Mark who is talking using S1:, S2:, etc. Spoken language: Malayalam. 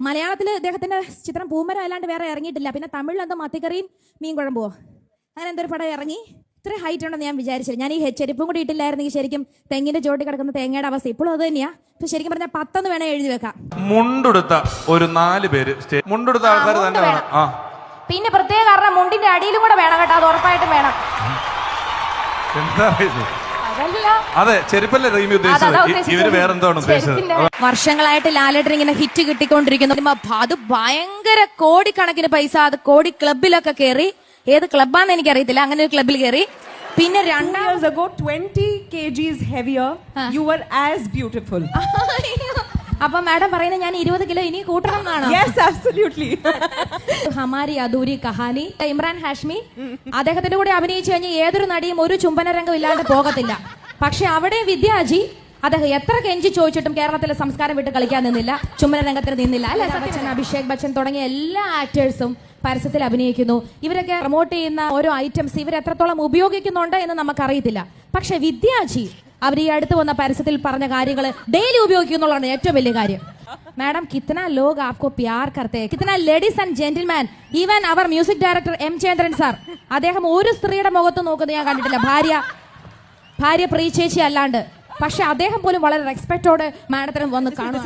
S1: മലയാളത്തിൽ ഇദ്ദേഹത്തിന്റെ ചിത്രം പൂമരം അല്ലാണ്ട് വേറെ ഇറങ്ങിയിട്ടില്ല. പിന്നെ തമിഴിൽ എന്തോ മത്തിക്കറിയും മീൻ കുഴമ്പോ അങ്ങനെ എന്തൊരു പടം ഇറങ്ങി. ഇത്ര ഹൈറ്റ് ഉണ്ടെന്ന് ഞാൻ വിചാരിച്ചില്ല. ഞാൻ ഈ ചെരുപ്പും കൂടി ഇട്ടില്ലായിരുന്നെങ്കിൽ ശരിക്കും തെങ്ങിന്റെ ചോട്ടി കിടക്കുന്ന തേങ്ങയുടെ അവസ്ഥ ഇപ്പോഴും അത് തന്നെയാ. പക്ഷെ ശരിക്കും പറഞ്ഞാൽ പത്തെന്ന് വേണേ എഴുതി വെക്കാം.
S2: മുണ്ടെടുത്ത ഒരു നാല് പേര് മുണ്ടെടുത്ത ആൾക്കാർ തന്നെ വേണം. ആ.
S1: പിന്നെ പ്രത്യേക കാരണം മുണ്ടിന്റെ അടിയിലും കൂടെ വേണം കേട്ടോ. അത് ഉറപ്പായിട്ടും വേണം.
S2: എന്താ അതെ ചെരുപ്പല്ലേ റീമി ഉദ്ദേശിച്ചത്. ഇവർ വേറെന്താണ് ഉദ്ദേശിച്ചത്?
S1: വർഷങ്ങളായിട്ട് ലാലേട്ടൻ ഇങ്ങനെ ഹിറ്റ് കിട്ടിക്കൊണ്ടിരിക്കുന്നു. അത് ഭയങ്കര കോടിക്കണക്കിന് പൈസ അത് കോടി ക്ലബിലൊക്കെ കയറി ഏത് ക്ലബാന്ന് എനിക്കറിയത്തില്ല. അങ്ങനെ ഒരു ക്ലബിൽ കയറി പിന്നെ
S3: Two
S1: രണ്ടാം
S3: years ago, 20 kgs
S1: അപ്പൊ മാഡം പറയുന്നത് ഞാൻ ഇരുപത് കിലോ ഇനി കൂട്ടണം എന്നാണോ?
S3: Yes, absolutely.
S1: ഹമാരി അദൂരി കഹാനി ഇമ്രാൻ ഹാഷ്മി അദ്ദേഹത്തിന്റെ കൂടെ അഭിനയിച്ചു കഴിഞ്ഞാൽ ഏതൊരു നടിയും ഒരു ചുംബന രംഗം ഇല്ലാണ്ട് പോകത്തില്ല. പക്ഷെ അവിടെ വിദ്യാജി അദ്ദേഹം എത്ര കെഞ്ചി ചോദിച്ചിട്ടും കേരളത്തിലെ സംസ്കാരം വിട്ട് കളിക്കാൻ നിന്നില്ല ചുംബന രംഗത്തിൽ നിന്നില്ല അല്ലെ ബച്ചൻ അഭിഷേക് ബച്ചൻ തുടങ്ങിയ എല്ലാ ആക്ടേഴ്സും പരസ്യത്തിൽ അഭിനയിക്കുന്നു. ഇവരൊക്കെ പ്രൊമോട്ട് ചെയ്യുന്ന ഓരോ ഐറ്റംസ് ഇവർ എത്രത്തോളം ഉപയോഗിക്കുന്നുണ്ട് എന്ന് നമുക്കറിയത്തില്ല. പക്ഷെ വിദ്യാജി അവർ ഈ അടുത്ത് വന്ന പരസ്യത്തിൽ പറഞ്ഞ കാര്യങ്ങൾ ഡെയിലി ഉപയോഗിക്കുന്നുള്ളതാണ് ഏറ്റവും വലിയ കാര്യം. മാഡം കിത്തന ലോക ആപ്കോ പ്യാർ കർത്തേ. കിത്തന ladies and gentleman even our music director M Chandran sir അദ്ദേഹം ഒരു സ്ത്രീയുടെ മുഖത്ത് നോക്കുന്നത് ഞാൻ കണ്ടിട്ടില്ല. ഭാര്യ ഭാര്യ പ്രീ ചേച്ചി അല്ലാണ്ട്. പക്ഷെ അദ്ദേഹം പോലും വളരെ റെസ്പെക്ടോടെ മാഡത്തിനും വന്ന്
S3: കാണും